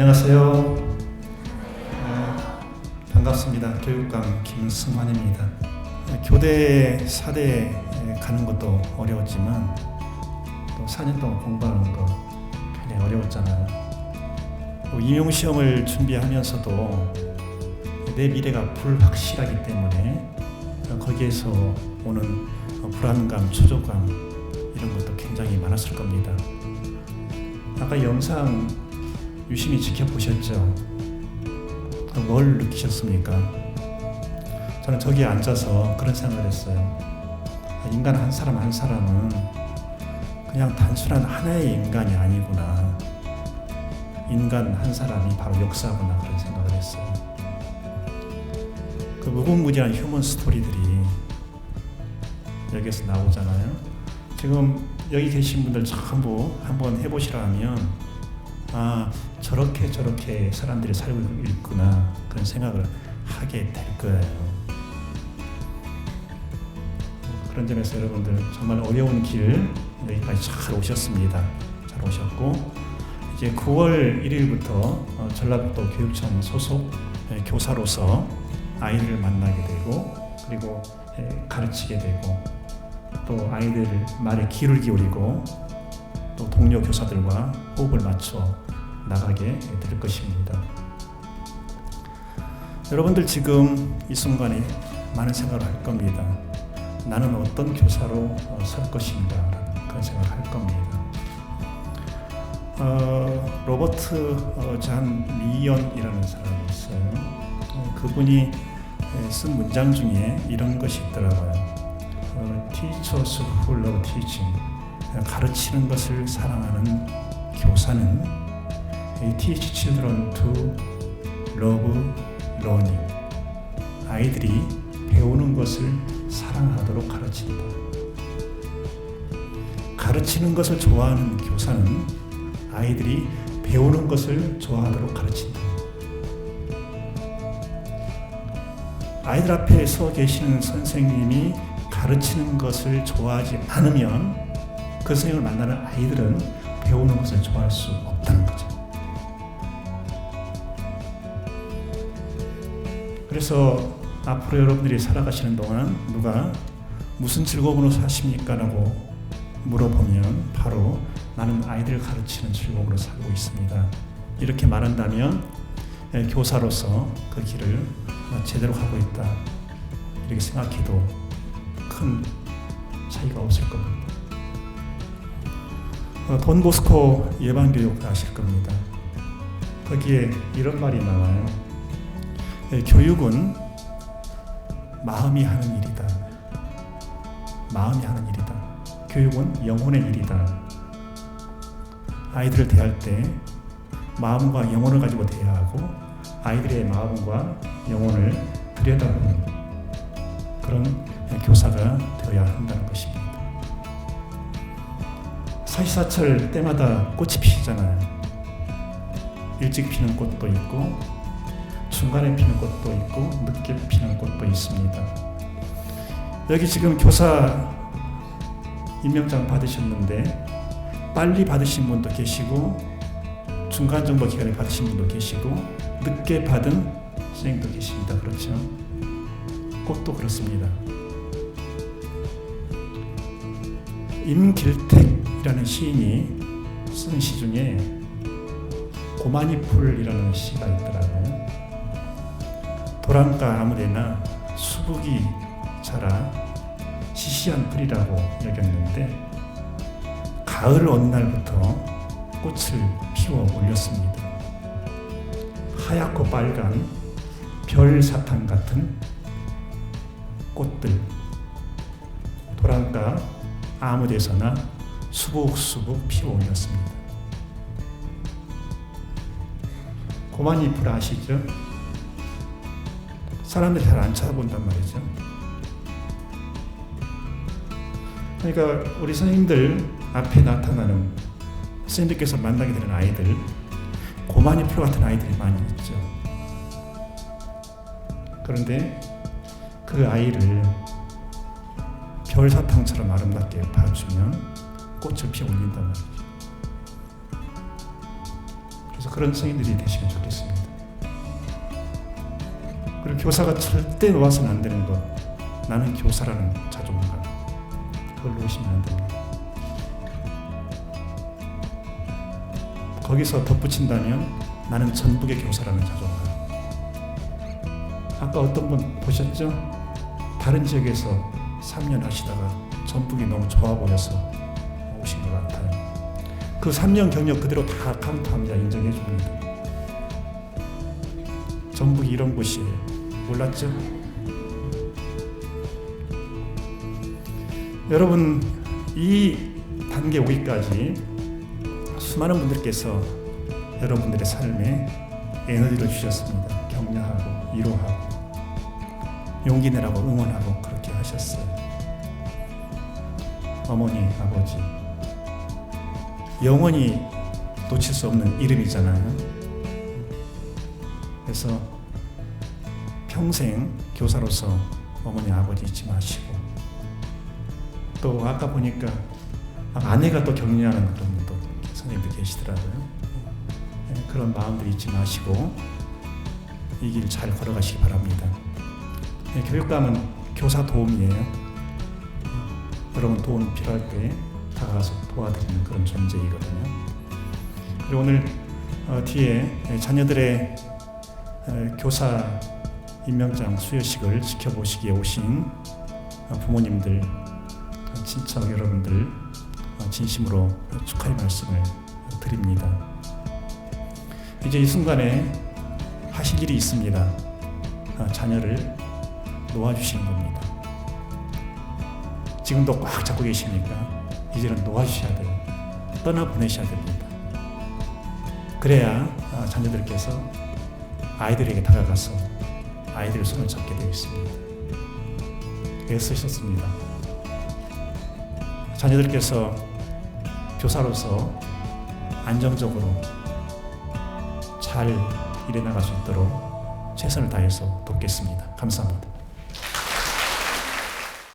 안녕하세요. 네, 반갑습니다. 교육감 김승환입니다. 교대 사대에 가는 것도 어려웠지만 또 4년 동안 공부하는 거 굉장히 어려웠잖아요. 또 임용 시험을 준비하면서도 내 미래가 불확실하기 때문에 거기에서 오는 불안감, 초조감 이런 것도 굉장히 많았을 겁니다. 아까 영상 유심히 지켜보셨죠? 뭘 느끼셨습니까? 저는 저기 앉아서 그런 생각을 했어요. 인간 한 사람 한 사람은 그냥 단순한 하나의 인간이 아니구나. 인간 한 사람이 바로 역사구나 그런 생각을 했어요. 그 무궁무진한 휴먼 스토리들이 여기서 나오잖아요. 지금 여기 계신 분들 전부 한번 해보시라 하면 아 저렇게 저렇게 사람들이 살고 있구나 그런 생각을 하게 될 거예요. 그런 점에서 여러분들 정말 어려운 길 여기까지 잘 오셨습니다. 잘 오셨고 이제 9월 1일부터 어, 전라북도 교육청 소속 예, 교사로서 아이들을 만나게 되고 그리고 예, 가르치게 되고 또 아이들 말에 귀를 기울이고 또 동료 교사들과 호흡을 맞춰 나가게 될 것입니다. 여러분들 지금 이 순간에 많은 생각을 할 겁니다. 나는 어떤 교사로 어, 설 것인가 그런 생각을 할 겁니다. 어, 로버트 어, 잔 미연이라는 사람이 있어요. 어, 그분이 쓴 문장 중에 이런 것이 있더라고요. 어, Teachers who love teaching. 가르치는 것을 사랑하는 교사는 teach children to love learning. 아이들이 배우는 것을 사랑하도록 가르친다. 가르치는 것을 좋아하는 교사는 아이들이 배우는 것을 좋아하도록 가르친다. 아이들 앞에 서 계시는 선생님이 가르치는 것을 좋아하지 않으면 그 선생님을 만나는 아이들은 배우는 것을 좋아할 수 없다는 거죠. 그래서 앞으로 여러분들이 살아가시는 동안 누가 무슨 즐거움으로 사십니까? 라고 물어보면 바로 나는 아이들을 가르치는 즐거움으로 살고 있습니다. 이렇게 말한다면 교사로서 그 길을 제대로 가고 있다. 이렇게 생각해도 큰 차이가 없을 겁니다. 어, 돈보스코 예방교육 아실 겁니다. 거기에 이런 말이 나와요. 교육은 마음이 하는 일이다. 마음이 하는 일이다. 교육은 영혼의 일이다. 아이들을 대할 때 마음과 영혼을 가지고 대해야 하고 아이들의 마음과 영혼을 들여다보는 그런 교사가 되어야 한다는 것입니다. 사시사철 때마다 꽃이 피잖아요. 일찍 피는 꽃도 있고 중간에 피는 꽃도 있고 늦게 피는 꽃도 있습니다. 여기 지금 교사 임명장 받으셨는데 빨리 받으신 분도 계시고 중간 정도 기간에 받으신 분도 계시고 늦게 받은 선생님도 계십니다. 그렇죠? 꽃도 그렇습니다. 임길택 이라는 시인이 쓴 시 중에 고마니풀이라는 시가 있더라고요. 도랑가 아무데나 수북이 자라 시시한 풀이라고 여겼는데 가을 어느 날부터 꽃을 피워 올렸습니다. 하얗고 빨간 별 사탕 같은 꽃들 도랑가 아무 데서나 수북수북 피워 올렸습니다. 고만이 풀 아시죠? 사람들이 잘 안 쳐다본단 말이죠. 그러니까 우리 선생님들 앞에 나타나는 선생님들께서 만나게 되는 아이들 고만이 프로 같은 아이들이 많이 있죠. 그런데 그 아이를 별사탕처럼 아름답게 봐주면 꽃을 피워 올린단 말이죠. 그래서 그 그런 성인들이 되시면 좋겠습니다. 그리고 교사가 절대 놓아서는 안 되는 것. 나는 교사라는 자존감. 그걸 놓으시면 안 됩니다. 거기서 덧붙인다면 나는 전북의 교사라는 자존감. 아까 어떤 분 보셨죠? 다른 지역에서 3년 하시다가 전북이 너무 좋아 보여서. 그 3년 경력 그대로 다 카운트합니다. 인정해 줍니다. 전북이 이런 곳이에요. 몰랐죠? 여러분 이 단계 오기까지 수많은 분들께서 여러분들의 삶에 에너지를 주셨습니다. 격려하고 위로하고 용기 내라고 응원하고 그렇게 하셨어요. 어머니, 아버지 영원히 놓칠 수 없는 이름이잖아요. 그래서 평생 교사로서 어머니, 아버지 잊지 마시고 또 아까 보니까 아내가 또 격려하는 그런 분도 선생님도 계시더라고요. 네, 그런 마음들 잊지 마시고 이 길 잘 걸어가시기 바랍니다. 네, 교육감은 교사 도움이에요. 여러분 도움 필요할 때 다가가서 도와드리는 그런 존재이거든요. 그리고 오늘 어, 뒤에 자녀들의 어, 교사 임명장 수여식을 지켜보시기에 오신 어, 부모님들, 또 친척 여러분들 어, 진심으로 축하의 말씀을 드립니다. 이제 이 순간에 하실 일이 있습니다. 어, 자녀를 놓아주시는 겁니다. 지금도 꽉 잡고 계십니까? 이제는 놓아주셔야 돼요. 떠나보내셔야 됩니다. 그래야 어, 자녀들께서 아이들에게 다가가서 아이들의 손을 잡게 되어 있습니다. 애쓰셨습니다. 자녀들께서 교사로서 안정적으로 잘 일해 나갈 수 있도록 최선을 다해서 돕겠습니다. 감사합니다.